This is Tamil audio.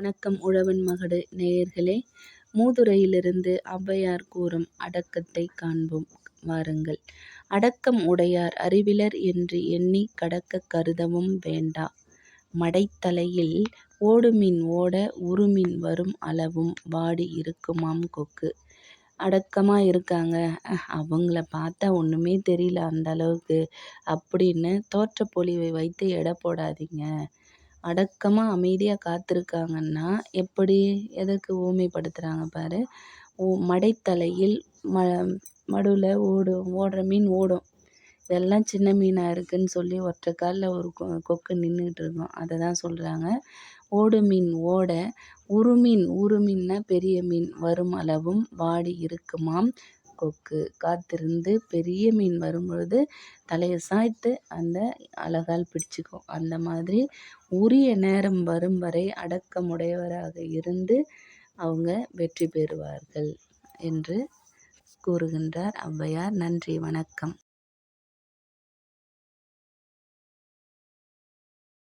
வணக்கம் உழவன் மகடு நேயர்களே மூதுரையிலிருந்து ஔவையார் கூறும் அடக்கத்தை காண்போம் வாருங்கள். அடக்கம் உடையார் அறிவிலர் என்று எண்ணி கடக்க கருதவும் வேண்டா மடைத்தலையில் ஓடுமின் ஓட உருமின் வரும் அளவும் வாடி இருக்குமாம் கொக்கு. அடக்கமாக இருக்காங்க அவங்கள பார்த்தா ஒன்றுமே தெரியல அந்த அளவுக்கு அப்படின்னு தோற்றப்பொழிவை வைத்து எடை போடாதீங்க. அடக்கமாக அமைதியாக காத்திருக்காங்கன்னா எப்படி எதற்கு பார் ஓ மடைத்தலையில் ம மடுவில் ஓடும் ஓடுற மீன் ஓடும். இதெல்லாம் சின்ன மீனாக இருக்குன்னு சொல்லி ஒற்றை காலில் ஒரு கொ கொக்கு நின்றுக்கிட்டு இருக்கும். அதை தான் சொல்கிறாங்க ஓடு மீன் ஓட உறுமீன் உருமீன்னா பெரிய மீன் வரும் அளவும் வாடி இருக்குமாம் கொக்கு. காத்திருந்து பெரிய மீன் வரும்பொழுது தலையை சாய்த்து அந்த அலகால் பிடிச்சிக்கும் அந்த மாதிரி உரிய நேரம் வரும் வரை அடக்கமுடையவராக இருந்து அவங்க வெற்றி பெறுவார்கள் என்று கூறுகின்றார் ஔவையார். நன்றி வணக்கம்.